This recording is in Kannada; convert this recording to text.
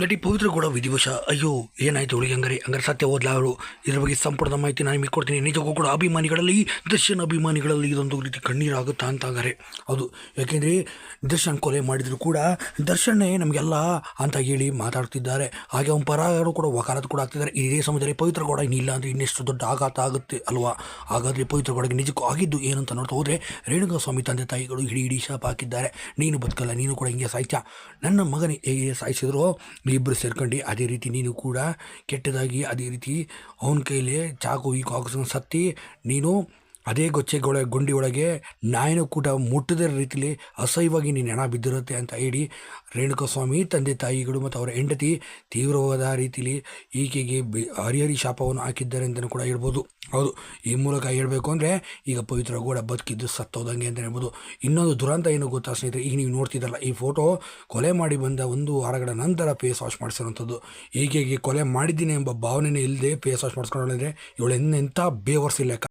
ನಟಿ ಪವಿತ್ರ ಕೂಡ ವಿಧಿವಶ ಅಯ್ಯೋ, ಏನಾಯ್ತು ಹುಡುಗಿ ಹಂಗಾರೆ? ಹಂಗಾರೆ ಸತ್ಯ ಹೋದ್ಲ ಅವರು ಇದ್ರ ಬಗ್ಗೆ ಸಂಪೂರ್ಣ ಮಾಹಿತಿ ನಾನು ನಿಮಗೆ ಕೊಡ್ತೀನಿ. ನಿಜಕ್ಕೂ ಕೂಡ ಅಭಿಮಾನಿಗಳಲ್ಲಿ, ದರ್ಶನ್ ಅಭಿಮಾನಿಗಳಲ್ಲಿ ಇದೊಂದು ರೀತಿ ಕಣ್ಣೀರಾಗುತ್ತಾ ಅಂತ ಹಂಗಾರೆ ಹೌದು. ಯಾಕೆಂದರೆ ದರ್ಶನ್ ಕೊಲೆ ಮಾಡಿದರೂ ಕೂಡ ದರ್ಶನ್ನೇ ನಮಗೆಲ್ಲ ಅಂತ ಹೇಳಿ ಮಾತಾಡ್ತಿದ್ದಾರೆ. ಹಾಗೆ ಅವನ ಪರಗಳು ಕೂಡ ವಕಾಲತ್ ಕೂಡ ಆಗ್ತಿದ್ದಾರೆ. ಇದೇ ಸಮಯದಲ್ಲಿ ಪವಿತ್ರ ಗೌಡ ಇನ್ನಿಲ್ಲ ಅಂದರೆ ಇನ್ನೆಷ್ಟು ದೊಡ್ಡ ಆಘಾತ ಆಗುತ್ತೆ ಅಲ್ವಾ? ಹಾಗಾದರೆ ಪವಿತ್ರ ಗೌಡಗೆ ನಿಜಕ್ಕೂ ಆಗಿದ್ದು ಏನಂತ ನೋಡ್ತಾ ಹೋದರೆ ರೇಣುಕಾ ಸ್ವಾಮಿ ತಂದೆ ತಾಯಿಗಳು ಇಡೀ ಇಡೀ ಶಾಪ ಹಾಕಿದ್ದಾರೆ. ನೀನು ಬದುಕಲ್ಲ, ನೀನು ಕೂಡ ಹಿಂಗೆ ಸಾಯ್ತ್ಯಾ? ನನ್ನ ಮಗನೇ ಹೇಗೆ ಸಾಯಿಸಿದ್ರು ಇಬ್ಬರು ಸೇರ್ಕೊಂಡು ಅದೇ ರೀತಿ ನೀನು ಕೂಡ ಕೆಟ್ಟದಾಗಿ ಅದೇ ರೀತಿ ಅವನ ಕೈಲಿ ಚಾಕು ಈ ಕಾಕ್ಸನ್ನು ಸತ್ತಿ, ನೀನು ಅದೇ ಗೊಚ್ಚೆಗೊಳ ಗುಂಡಿ ಒಳಗೆ ನಾಯಿನ ಕೂಟ ಮುಟ್ಟದ ರೀತಿಯಲ್ಲಿ ಅಸಹ್ಯವಾಗಿ ನೀನು ಹೆಣ ಬಿದ್ದಿರುತ್ತೆ ಅಂತ ಹೇಳಿ ರೇಣುಕಸ್ವಾಮಿ ತಂದೆ ತಾಯಿಗಳು ಮತ್ತು ಅವರ ಹೆಂಡತಿ ತೀವ್ರವಾದ ರೀತಿಯಲ್ಲಿ ಈಕೆಗೆ ಬಿ, ಹರಿಹರಿ ಶಾಪವನ್ನು ಹಾಕಿದ್ದಾರೆ ಅಂತಲೂ ಕೂಡ ಹೇಳ್ಬೋದು. ಹೌದು, ಈ ಮೂಲಕ ಹೇಳಬೇಕು ಅಂದರೆ ಈಗ ಪವಿತ್ರ ಗೌಡ ಬದುಕಿದ್ದು ಸತ್ತೋದಂಗೆ ಅಂತ ಹೇಳ್ಬೋದು. ಇನ್ನೊಂದು ದುರಂತ ಏನು ಗೊತ್ತಾ ಸ್ನೇಹಿತರೆ, ಈಗ ನೀವು ನೋಡ್ತಿದ್ದಲ್ಲ ಈ ಫೋಟೋ ಕೊಲೆ ಮಾಡಿ ಬಂದ ಒಂದು ವಾರಗಳ ನಂತರ ಫೇಸ್ ವಾಶ್ ಮಾಡಿಸಿರುವಂಥದ್ದು. ಈಕೆಗೆ ಕೊಲೆ ಮಾಡಿದ್ದೀನಿ ಎಂಬ ಭಾವನೆನೇ ಇಲ್ಲದೆ ಫೇಸ್ ವಾಶ್ ಮಾಡಿಸ್ಕೊಂಡ್ರೆ ಇವಳು ಎಂಥ ಬೇವರ್ಸಿಲ್ಲ